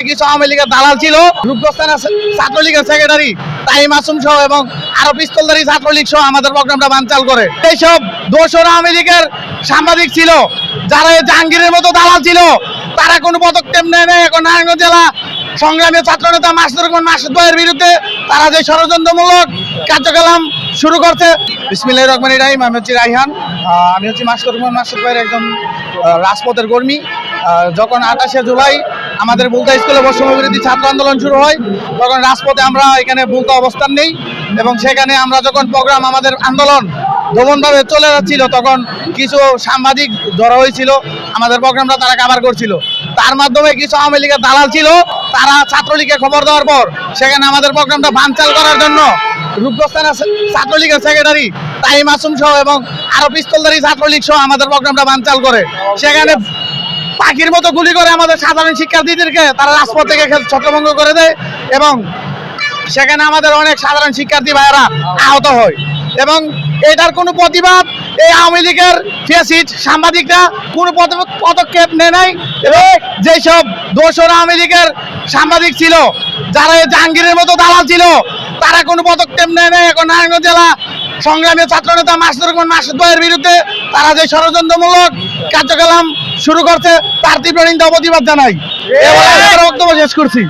কিছু আওয়ামী লীগের দালাল ছিল। রূপগস্থানের ছাত্রলীগের সেক্রেটারি তাই মাসুম সহ এবং আরও পিস্তলদারি ছাত্রলীগ সহ আমাদের প্রোগ্রামটা বানচাল করে। এইসব দোসর আওয়ামী লীগের সাংবাদিক ছিল, যারা জাহাঙ্গীরের মতো দালাল ছিল, তারা কোনো পদক্ষেপ নেয় নাই। এখন নারায়ণগঞ্জ জেলা সংগ্রামী ছাত্র নেতা মাসুদ রহমান মাসুদ ভাইয়ের বিরুদ্ধে তারা যে ষড়যন্ত্রমূলক কার্যকলাপ শুরু করছে। বিসমিল্লাহ রহমান রাহিম, আমি হচ্ছি রাইহান। আমি হচ্ছি মাসুদ রহমান মাসুদ ভাইয়ের একজন রাজপথের কর্মী। যখন আঠাশে জুলাই আমাদের বুলতা স্কুলে বৈষম্য বিরোধী ছাত্র আন্দোলন শুরু হয়। তখন রাজপথে আমরা এখানে বুলতা অবস্থান নেই এবং সেখানে আমরা যখন প্রোগ্রাম আমাদের আন্দোলন দমনভাবে চলে যাচ্ছিল, তখন কিছু সাংবাদিক ধরা হয়েছিল। আমাদের প্রোগ্রামটা তারা কাভার করছিল। তার মাধ্যমে কিছু আওয়ামী লীগের দালাল ছিল, তারা ছাত্রলীগকে খবর দেওয়ার পর সেখানে আমাদের প্রোগ্রামটা বানচাল করার জন্য রূপগস্থানের ছাত্রলীগের সেক্রেটারি তাই মাসুম সহ এবং আরও পিস্তলদারি ছাত্রলীগ সহ আমাদের প্রোগ্রামটা বানচাল করে। সেখানে পাখির মতো গুলি করে আমাদের সাধারণ শিক্ষার্থীদেরকে তারা রাজপথ থেকে ছত্রভঙ্গ করে দেয় এবং সেখানে আমাদের অনেক সাধারণ শিক্ষার্থী ভাইয়েরা আহত হয়। এবং এটার কোনো প্রতিবাদ এই আওয়ামী লীগের ফেসিট সাংবাদিকরা কোনো পদ- পদক্ষেপ নেয় নাই। এবং যেসব দোসর আওয়ামী লীগের সাংবাদিক ছিল, যারা এই জাহাঙ্গীরের মতো দালাল ছিল, তারা কোনো পদক্ষেপ নেয় নাই। এখন নারায়ণগঞ্জ জেলা সংগ্রামী ছাত্রনেতা মাসুদ রহমান মাসুদ ভাইয়ের বিরুদ্ধে তারা যে ষড়যন্ত্রমূলক কার্যকলাপ শুরু করছে তার তীব্র ও প্রতিবাদ জানাই। এবার বক্তব্য শেষ করছি।